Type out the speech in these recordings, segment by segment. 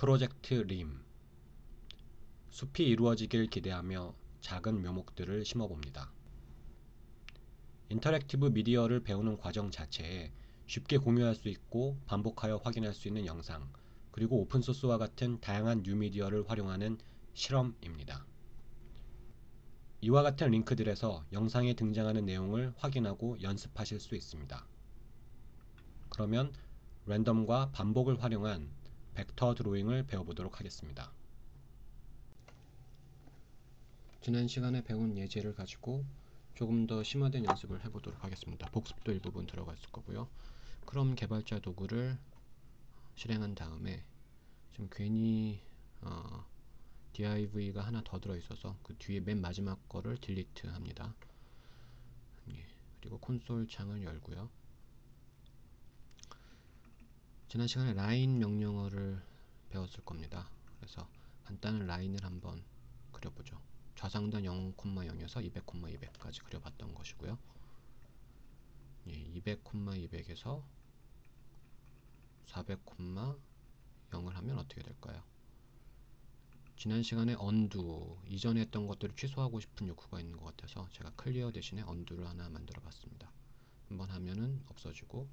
프로젝트 림 숲이 이루어지길 기대하며 작은 묘목들을 심어봅니다. 인터랙티브 미디어를 배우는 과정 자체에 쉽게 공유할 수 있고 반복하여 확인할 수 있는 영상 그리고 오픈소스와 같은 다양한 뉴미디어를 활용하는 실험입니다. 이와 같은 링크들에서 영상에 등장하는 내용을 확인하고 연습하실 수 있습니다. 그러면 랜덤과 반복을 활용한 벡터 드로잉을 배워보도록 하겠습니다. 지난 시간에 배운 예제를 가지고 조금 더 심화된 연습을 해보도록 하겠습니다. 복습도 일부분 들어가 있을 거고요. 크롬 개발자 도구를 실행한 다음에 지금 괜히 어, div가 하나 더 들어있어서 그 뒤에 맨 마지막 거를 딜리트 합니다. 예, 그리고 콘솔 창을 열고요. 지난 시간에 라인 명령어를 배웠을 겁니다. 그래서 간단한 라인을 한번 그려보죠. 좌상단 0,0에서 200,200까지 그려봤던 것이고요. 예, 200,200에서 400,0을 하면 어떻게 될까요? 지난 시간에 언두 이전에 했던 것들을 취소하고 싶은 욕구가 있는 것 같아서 제가 클리어 대신에 언두를 하나 만들어 봤습니다. 한번 하면은 없어지고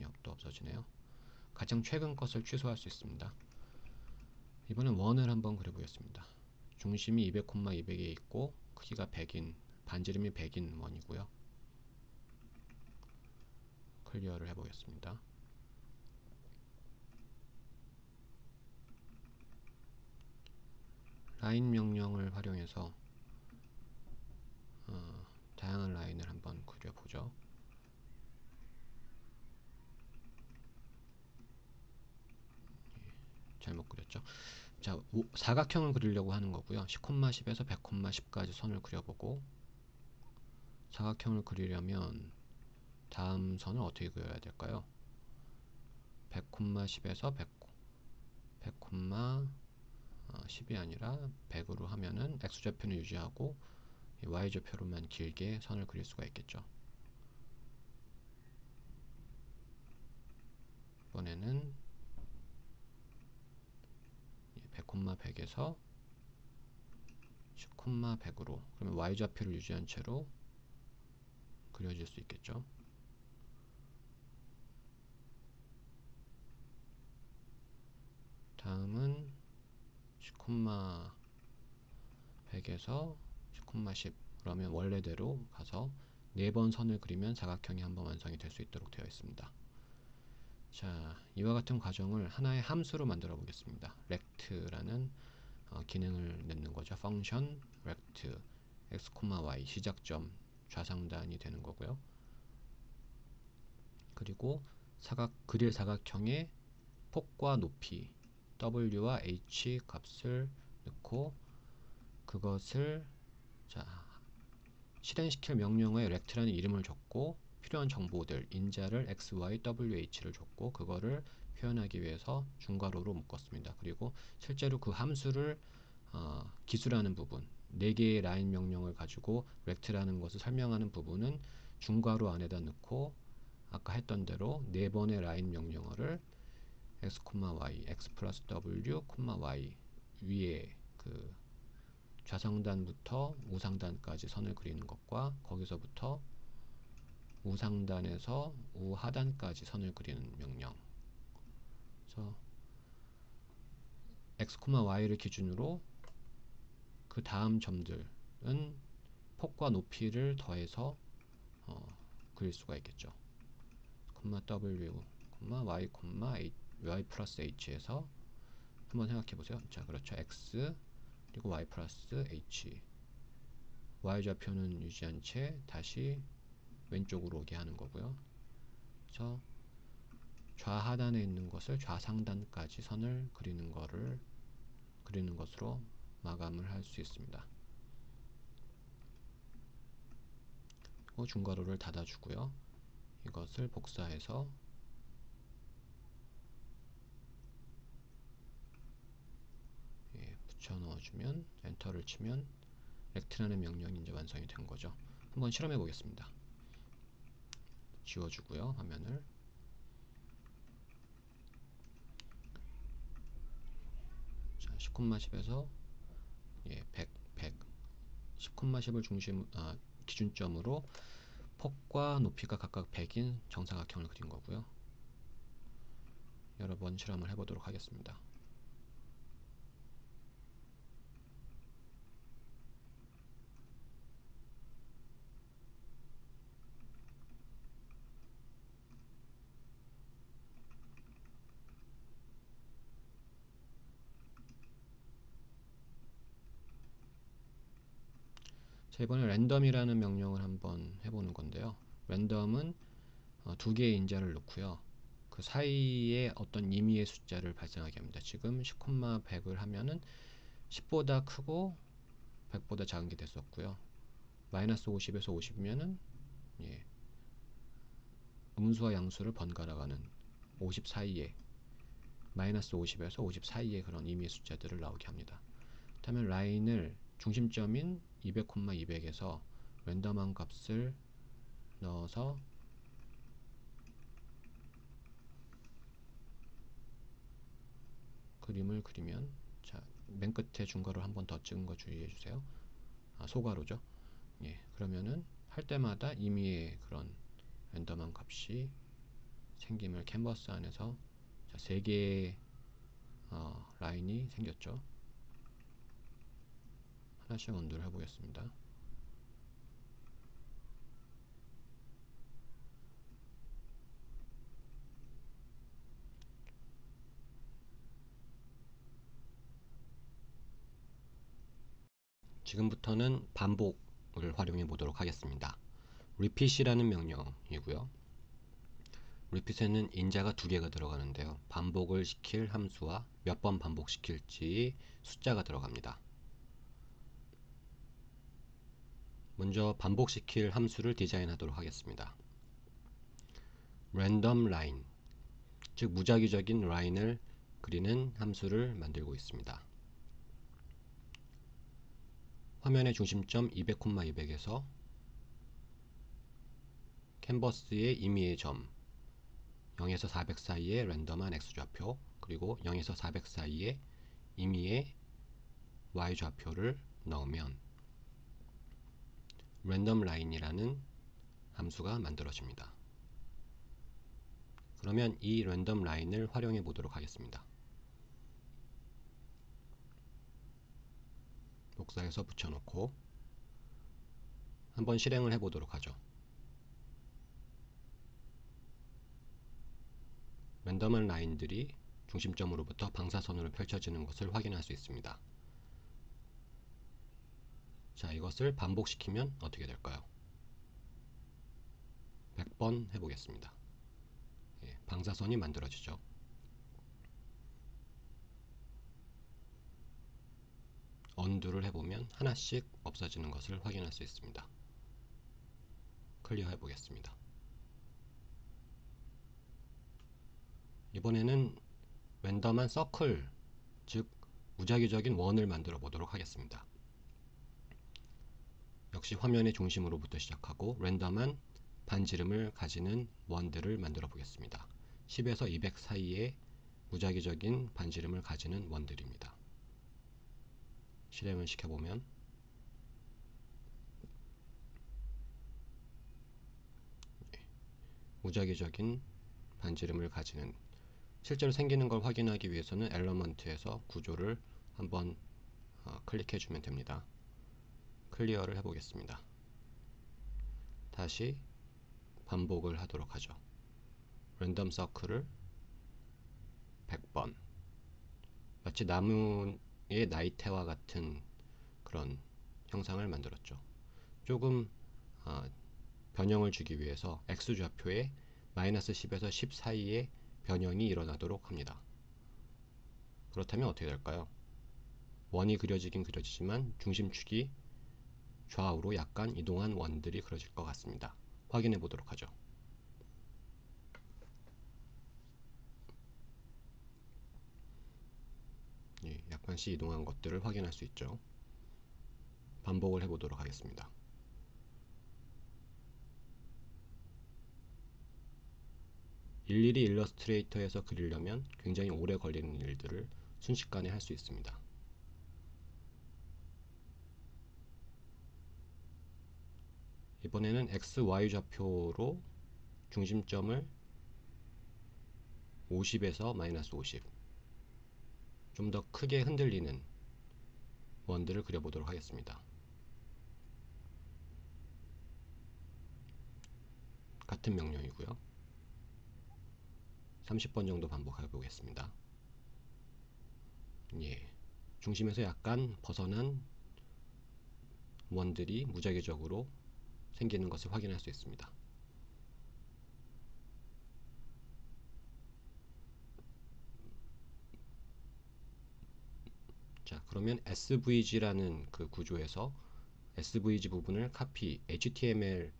옆도 없어지네요. 가장 최근 것을 취소할 수 있습니다. 이번엔 원을 한번 그려보겠습니다. 중심이 200,200에 있고 크기가 100인 반지름이 100인 원이고요. 클리어를 해보겠습니다. 라인 명령을 활용해서 어, 다양한 라인을 한번 그려보죠. 잘못 그렸죠. 자, 오, 사각형을 그리려고 하는 거고요. 10,10에서 100,10까지 선을 그려보고 사각형을 그리려면 다음 선을 어떻게 그려야 될까요? 100,10에서 100, 100,10이 아니라 100으로 하면은 x좌표는 유지하고 y좌표로만 길게 선을 그릴 수가 있겠죠. 이번에는 100,100에서 10,100으로 그러면 y좌표를 유지한 채로 그려질 수 있겠죠. 다음은 10,100에서 10,10 그러면 원래대로 가서 4번 선을 그리면 사각형이 한 번 완성이 될 수 있도록 되어 있습니다. 자, 이와 같은 과정을 하나의 함수로 만들어 보겠습니다. rect라는 어, 기능을 넣는 거죠. function rect x, y 시작점 좌상단이 되는 거고요. 그리고 사각 그릴 사각형의 폭과 높이 w와 h 값을 넣고 그것을 자 실행시킬 명령어에 rect라는 이름을 줬고 필요한 정보들 인자를 x, y, w, h를 줬고 그거를 표현하기 위해서 중괄호로 묶었습니다. 그리고 실제로 그 함수를 어, 기술하는 부분 4개의 라인 명령을 가지고 rect라는 것을 설명하는 부분은 중괄호 안에다 넣고 아까 했던 대로 4번의 라인 명령어를 x, y, x 플러스 w, y 위에 그 좌상단부터 우상단까지 선을 그리는 것과 거기서부터 우상단에서 우하단까지 선을 그리는 명령 그래서 x, y를 기준으로 그 다음 점들은 폭과 높이를 더해서 어, 그릴 수가 있겠죠. w, y, h, y 플러스 h에서 한번 생각해 보세요. 자, 그렇죠. x 그리고 y 플러스 h y 좌표는 유지한 채 다시 왼쪽으로 오게 하는 거고요. 그래서 좌하단에 있는 것을 좌상단까지 선을 그리는 거를 그리는 것으로 마감을 할 수 있습니다. 중괄호를 닫아주고요. 이것을 복사해서 예, 붙여 넣어주면 엔터를 치면 렉트라는 명령이 이제 완성이 된 거죠. 한번 실험해 보겠습니다. 지워주고요 화면을 10,10에서 예, 100, 100 10,10을 중심 아, 기준점으로 폭과 높이가 각각 100인 정사각형을 그린 거고요. 여러 번 실험을 해보도록 하겠습니다. 자, 이번에 랜덤이라는 명령을 한번 해보는 건데요. 랜덤은 어, 두 개의 인자를 넣고요. 그 사이에 어떤 임의의 숫자를 발생하게 합니다. 지금 10, 100을 하면은 10보다 크고 100보다 작은 게 됐었고요. 마이너스 50에서 50이면은 예, 음수와 양수를 번갈아가는 50 사이에 마이너스 50에서 50 사이에 그런 임의의 숫자들을 나오게 합니다. 그렇다면 라인을 중심점인 200, 200에서 랜덤한 값을 넣어서 그림을 그리면 자, 맨 끝에 중괄호 한 번 더 찍은 거 주의해 주세요. 아, 소괄호죠. 예, 그러면은 할 때마다 임의의 그런 랜덤한 값이 생김을 캔버스 안에서 자, 세 개의 어, 라인이 생겼죠. 하나씩 언도를 해보겠습니다. 지금부터는 반복을 활용해 보도록 하겠습니다. repeat이라는 명령이고요. repeat에는 인자가 두 개가 들어가는데요. 반복을 시킬 함수와 몇 번 반복시킬지 숫자가 들어갑니다. 먼저 반복시킬 함수를 디자인하도록 하겠습니다. random line, 즉 무작위적인 라인을 그리는 함수를 만들고 있습니다. 화면의 중심점 200,200에서 캔버스의 임의의 점 0에서 400 사이의 랜덤한 x좌표 그리고 0에서 400 사이의 임의의 y좌표를 넣으면 라인이라는 함수가 만들어집니다. 그러면 이 라인을 활용해 보도록 하겠습니다. 복사해서 붙여놓고 한번 실행을 해보도록 하죠. 랜덤한 라인들이 중심점으로부터 방사선으로 펼쳐지는 것을 확인할 수 있습니다. 자, 이것을 반복시키면 어떻게 될까요? 100번 해보겠습니다. 예, 방사선이 만들어지죠. 언두를 해보면 하나씩 없어지는 것을 확인할 수 있습니다. 클리어 해보겠습니다. 이번에는 랜덤한 서클, 즉 무작위적인 원을 만들어 보도록 하겠습니다. 역시 화면의 중심으로부터 시작하고 랜덤한 반지름을 가지는 원들을 만들어 보겠습니다. 10에서 200 사이에 무작위적인 반지름을 가지는 원들입니다. 실행을 시켜보면 무작위적인 반지름을 가지는 실제로 생기는 걸 확인하기 위해서는 엘러먼트에서 구조를 한번 어, 클릭해 주면 됩니다. 클리어를 해보겠습니다. 다시 반복을 하도록 하죠. 랜덤 서클을 100번 마치 나무 의 나이테와 같은 그런 형상을 만들었죠. 조금 어, 변형을 주기 위해서 x좌표에 마이너스 10에서 10 사이에 변형이 일어나도록 합니다. 그렇다면 어떻게 될까요? 원이 그려지긴 그려지지만 중심축이 좌우로 약간 이동한 원들이 그려질 것 같습니다. 확인해 보도록 하죠. 예, 약간씩 이동한 것들을 확인할 수 있죠. 반복을 해보도록 하겠습니다. 일일이 일러스트레이터에서 그리려면 굉장히 오래 걸리는 일들을 순식간에 할 수 있습니다. 이번에는 x, y 좌표로 중심점을 50에서 마이너스 50 좀 더 크게 흔들리는 원들을 그려보도록 하겠습니다. 같은 명령이고요. 30번 정도 반복해 보겠습니다. 예. 중심에서 약간 벗어난 원들이 무작위적으로 생기는 것을 확인할 수 있습니다. 자, 그러면 SVG라는 그 구조에서 SVG 부분을 카피, HTML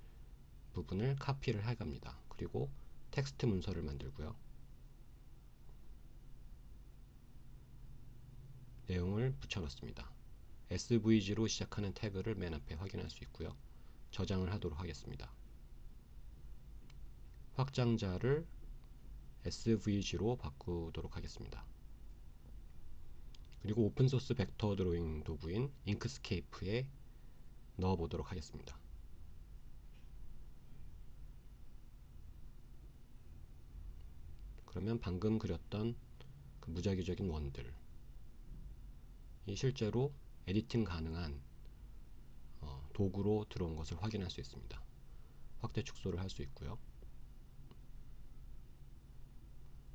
부분을 카피를 해 갑니다. 그리고 텍스트 문서를 만들고요. 내용을 붙여넣습니다. SVG로 시작하는 태그를 맨 앞에 확인할 수 있고요. 저장을 하도록 하겠습니다. 확장자를 SVG로 바꾸도록 하겠습니다. 그리고 오픈소스 벡터 드로잉 도구인 잉크스케이프에 넣어보도록 하겠습니다. 그러면 방금 그렸던 그 무작위적인 원들 이 실제로 에디팅 가능한 어, 도구로 들어온 것을 확인할 수 있습니다. 확대 축소를 할 수 있고요.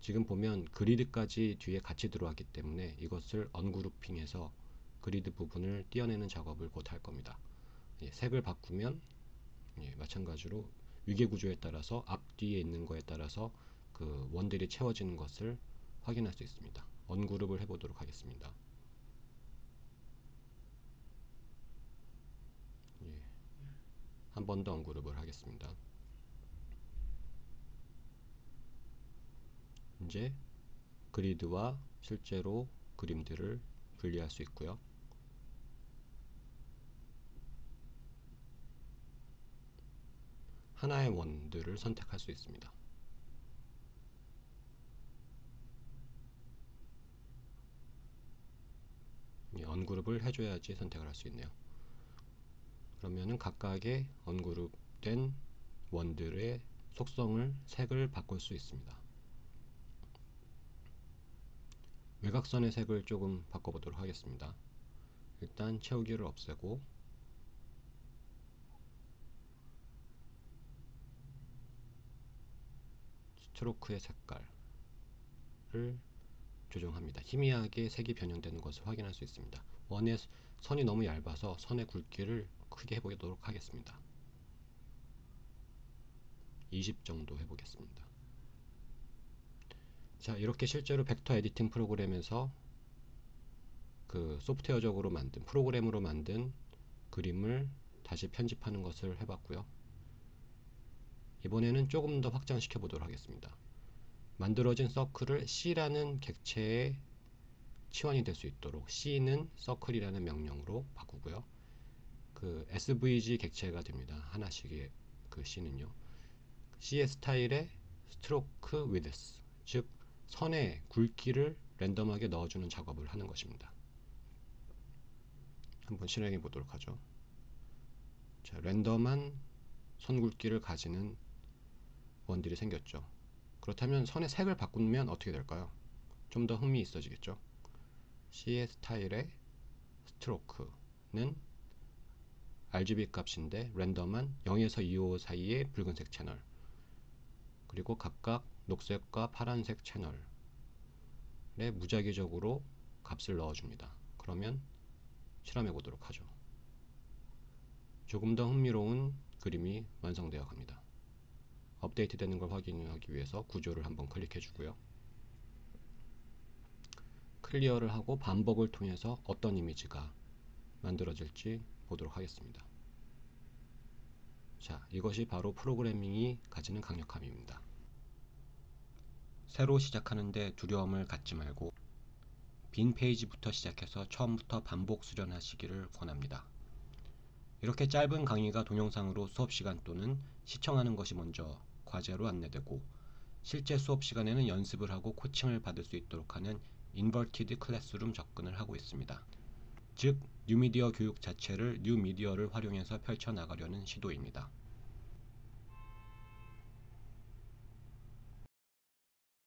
지금 보면 그리드까지 뒤에 같이 들어왔기 때문에 이것을 언그룹핑해서 그리드 부분을 띄어내는 작업을 곧 할 겁니다. 예, 색을 바꾸면 예, 마찬가지로 위계 구조에 따라서 앞뒤에 있는 거에 따라서 그 원들이 채워지는 것을 확인할 수 있습니다. 언그룹을 해보도록 하겠습니다. 한 번 더 언그룹을 하겠습니다. 이제 그리드와 실제로 그림들을 분리할 수 있고요. 하나의 원들을 선택할 수 있습니다. 언그룹을 해줘야지 선택을 할 수 있네요. 그러면은 각각의 언그룹된 원들의 속성을 색을 바꿀 수 있습니다. 외곽선의 색을 조금 바꿔보도록 하겠습니다. 일단 채우기를 없애고 스트로크의 색깔을 조정합니다. 희미하게 색이 변형되는 것을 확인할 수 있습니다. 원의 선이 너무 얇아서 선의 굵기를 크게 해보도록 하겠습니다. 20 정도 해보겠습니다. 자 이렇게 실제로 벡터 에디팅 프로그램에서 그 소프트웨어적으로 만든 프로그램으로 만든 그림을 다시 편집하는 것을 해봤고요. 이번에는 조금 더 확장시켜 보도록 하겠습니다. 만들어진 서클을 C라는 객체에 치환이 될 수 있도록 C는 서클이라는 명령으로 바꾸고요. 그 SVG 객체가 됩니다. 하나씩의 그 C는요. C의 스타일에 스트로크 위드스 즉 선의 굵기를 랜덤하게 넣어주는 작업을 하는 것입니다. 한번 실행해 보도록 하죠. 자, 랜덤한 선 굵기를 가지는 원들이 생겼죠. 그렇다면 선의 색을 바꾸면 어떻게 될까요? 좀 더 흥미 있어지겠죠. C의 스타일의 스트로크는 RGB 값인데 랜덤한 0에서 2호 사이의 붉은색 채널 그리고 각각 녹색과 파란색 채널에 무작위적으로 값을 넣어줍니다. 그러면 실험해 보도록 하죠. 조금 더 흥미로운 그림이 완성되어 갑니다. 업데이트 되는 걸 확인하기 위해서 구조를 한번 클릭해 주고요. 클리어를 하고 반복을 통해서 어떤 이미지가 만들어질지 보도록 하겠습니다. 자, 이것이 바로 프로그래밍이 가지는 강력함입니다. 새로 시작하는데 두려움을 갖지 말고 빈 페이지부터 시작해서 처음부터 반복 수련하시기를 권합니다. 이렇게 짧은 강의가 동영상으로 수업 시간 또는 시청하는 것이 먼저 과제로 안내되고 실제 수업 시간에는 연습을 하고 코칭을 받을 수 있도록 하는 인버티드 클래스룸 접근을 하고 있습니다. 즉 뉴미디어 교육 자체를 뉴미디어를 활용해서 펼쳐 나가려는 시도입니다.